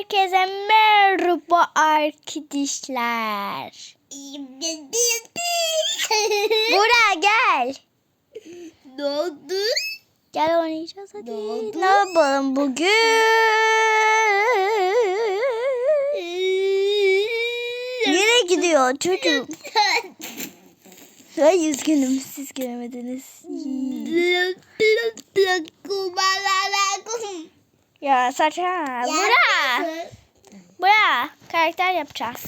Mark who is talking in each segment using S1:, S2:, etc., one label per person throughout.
S1: Herkese merhaba arkadaşlar. Bura gel.
S2: ne oldu?
S1: Gel oynayacağız hadi.
S2: Ne oldu?
S1: Ne yapalım bugün? Nereye gidiyor çocuk? Ay üzgünüm siz göremediniz. Ya saçma. Bura. Bura. Karakter yapacağız.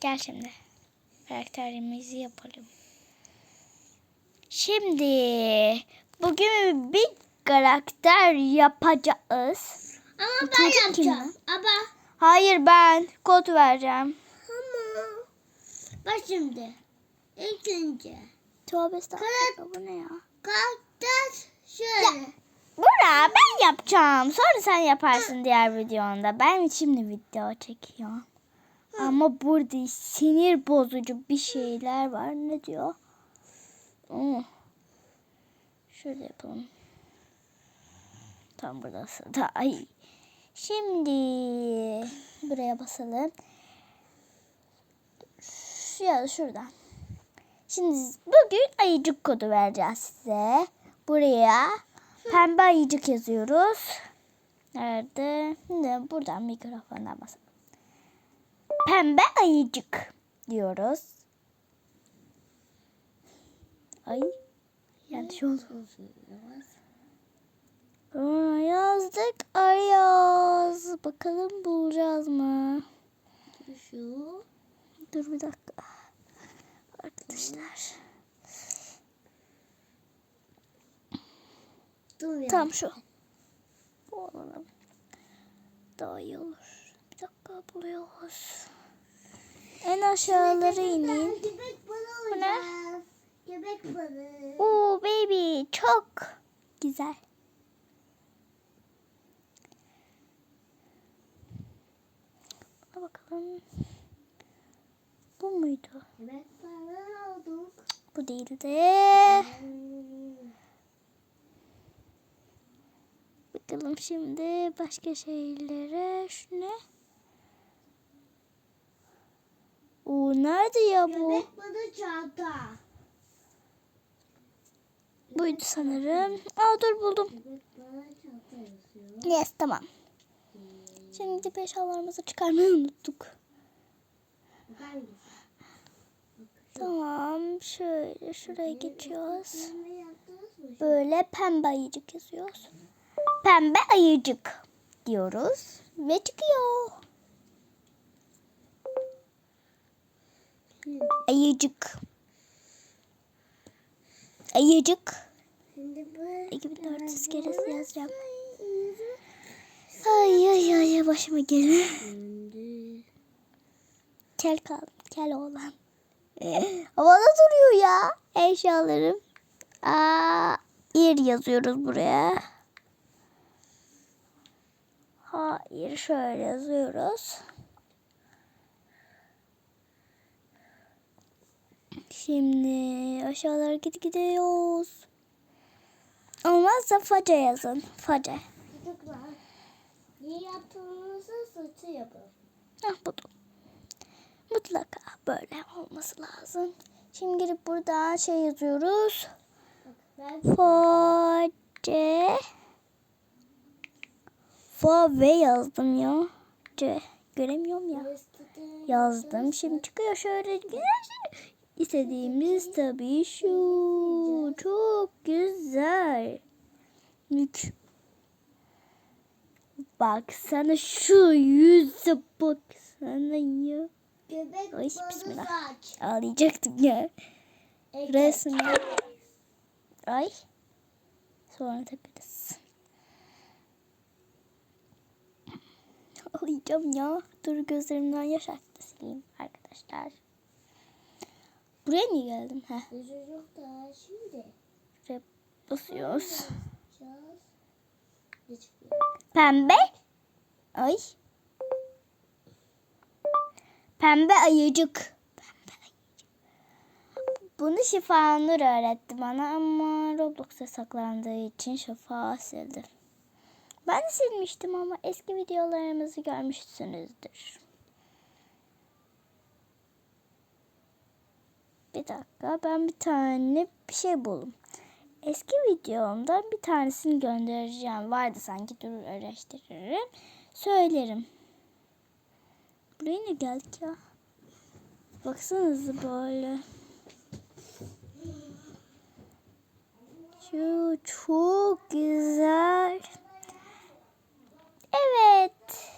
S1: Gel şimdi. Karakterimizi yapalım. Şimdi bugün bir karakter yapacağız.
S2: Ama ben
S1: çocuk kim
S2: yapacağım. Ama
S1: Hayır ben kod vereceğim.
S2: ama bak şimdi. İlk önce
S1: Tövbe estağfurullah bu ne ya? ben yapacağım. Sonra sen yaparsın diğer videonda. Ben şimdi video çekiyorum. Ama burada sinir bozucu bir şeyler var. Ne diyor? Oh. Şöyle yapalım. Tam burası daha iyi. Şimdi buraya basalım. Şu ya da şuradan. Şimdi bugün ayıcık kodu vereceğiz size. Buraya pembe ayıcık yazıyoruz. Nerede? Şimdi buradan mikrofondan basalım. Pembe ayıcık diyoruz. Ay yanlış oldu. Aa, yazdık Ayaz. Bakalım bulacağız mı?
S2: Şu.
S1: Dur bir dakika. Arkadaşlar.
S2: Dur ya.
S1: Tam şu. Bu alalım. Daha iyi olur. Bir dakika buluyoruz. En aşağılara inin. Bu ne?
S2: Köpek balığı.
S1: Oo baby çok güzel. Buna bakalım. Bu muydu?
S2: Balığı olduk.
S1: Bu değildi.
S2: Hmm.
S1: Bakalım şimdi başka şeylere. Şu ne? Oo nerede ya bu?
S2: Köpek balığı çanta.
S1: Buydu sanırım. Aa dur buldum. Yes tamam. Şimdi peşalarımızı çıkarmayı unuttuk. Tamam şöyle şuraya geçiyoruz. Böyle pembe ayıcık yazıyoruz. Pembe ayıcık diyoruz ve çıkıyor. Ayıcık. Ayıcık.
S2: Şimdi bu.
S1: 2400 kere yazacağım. Ay ay ay başıma gelin. Kel kaldım. Kel oğlan. Havada duruyor ya eşyalarım. Aa, yer yazıyoruz buraya. Hayır şöyle yazıyoruz. Şimdi aşağılara git gidiyoruz. Olmazsa faca yazın. Faca.
S2: Çocuklar. Ne yaptığınızı saçı yapın.
S1: Ah bu da. Mutlaka böyle olması lazım. Şimdi girip buradan şey yazıyoruz.
S2: Ben
S1: Ve yazdım ya. C. Göremiyorum ya. Yazdım. Şimdi çıkıyor şöyle güzel şey. İstediğimiz tabii şu. Çok güzel. Mük. Baksana şu yüze baksana ya. Ay,
S2: balığı
S1: bismillah. Ağlayacaktım ya. Resmen. Ay. Sonra takarız. Ağlayacağım ya. Dur gözlerimden yaş aktı sileyim arkadaşlar. Buraya niye geldim? Heh.
S2: Çocuk da şimdi.
S1: Buraya basıyoruz. Pembe. Ay. Pembe ayıcık. Pembe ayıcık. Bunu Şifanur öğretti bana ama Roblox'a saklandığı için Şifa sildi. Ben silmiştim ama eski videolarımızı görmüşsünüzdür. Bir dakika ben bir tane bir şey buldum. Eski videomdan bir tanesini göndereceğim. Vardı sanki dur araştırırım. Söylerim. Buraya ne geldik ya? Baksanıza böyle. Şu çok güzel. Evet.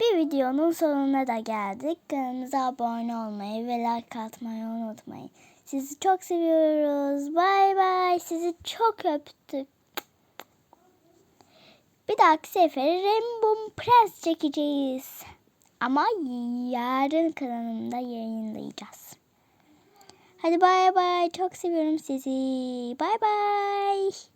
S1: Bir videonun sonuna da geldik. Kanalımıza abone olmayı ve like atmayı unutmayın. Sizi çok seviyoruz. Bay bay. Sizi çok öptük. Bir dahaki sefere Rainbow Press çekeceğiz. Ama yarın kanalımda yayınlayacağız. Hadi bay bay. Çok seviyorum sizi. Bay bay.